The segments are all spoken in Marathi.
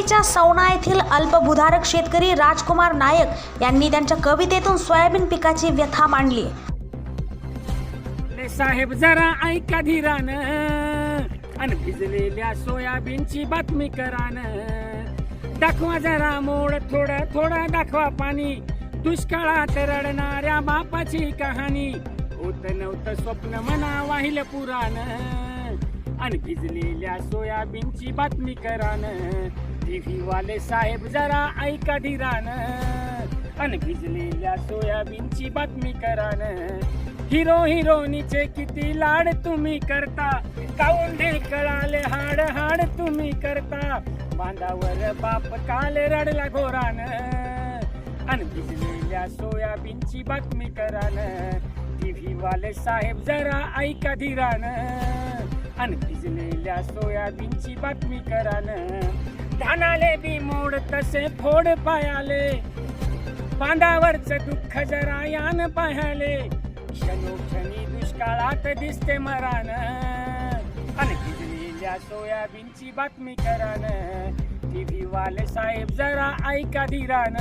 हिंगोलीच्या सवना येथील अल्पभूधारक शेतकरी राजकुमार नायक यांनी त्यांच्या कवितेतून सोयाबीन पिकाची व्यथा मांडली. साहेब जरा ऐका धीरान आणि भिजलेल्या सोयाबीनची बातमी करान. दाखवा जरा मोड थोडं थोडं दाखवा पाणी. दुष्काळात रडणाऱ्या बापाची कहाणी. होत नव्हतं स्वप्न मना वाहिलं पुराण आणि भिजलेल्या सोयाबीनची बातमी करान. टीव्ही वाले साहेब जरा ऐका ढिरान अन भिजलेल्या सोयाबीनची बातमी करान. हिरो हिरोनीचे किती लाड तुम्ही करता? काऊन कळाले हाड हाड तुम्ही करता. बांधावर बाप काल रडला घोरान. आणि भिजलेल्या सोयाबीनची बातमी करान. टीव्ही वाले साहेब जरा ऐका धीरान. आणि भिजलेल्या सोयाबीनची बातमी करान. धानाले बी मोड तसे फोड पायाले. बांधावरच दुःख जरा यान पाहाले क्षणोक्षणी दुष्काळात दिसते मरान. आणि भिजलेल्या सोयाबीनची बातमी करान. टीव्ही वाले साहेब जरा ऐका धीरान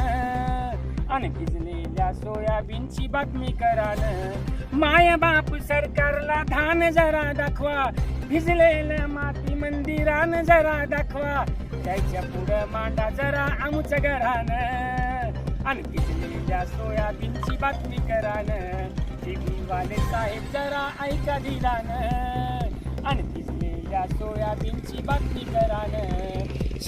आणि भिजलेल्या सोयाबीनची बातमी करान. माय बाप सरकारला धान जरा दाखवा. भिजलेल्या माती मंदिरान जरा दाखवा. त्याच्या पुढं मांडा जरा आमचं घरान. आणि भिजलेल्या सोयाबीनची बातमी करान. टीव्हीवाले साहेब जरा ऐका दिलान. आणि भिजलेल्या सोयाबीनची बातमी करान.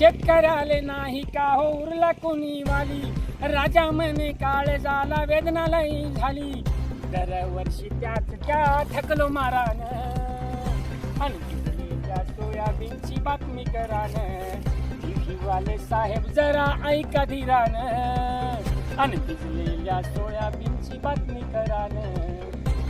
शेतकऱ्याले नाही का हो उरला कोणी वाली? राजा म्हणे काळ झाला वेदना लई झाली. दरवर्षी त्यात त्या थकलो मारान. आणि सोयाबीनची बातमी करान. वाले साहेब जरा ऐका धीरान. आणि भिजलेल्या सोयाबीनची बातमी करान.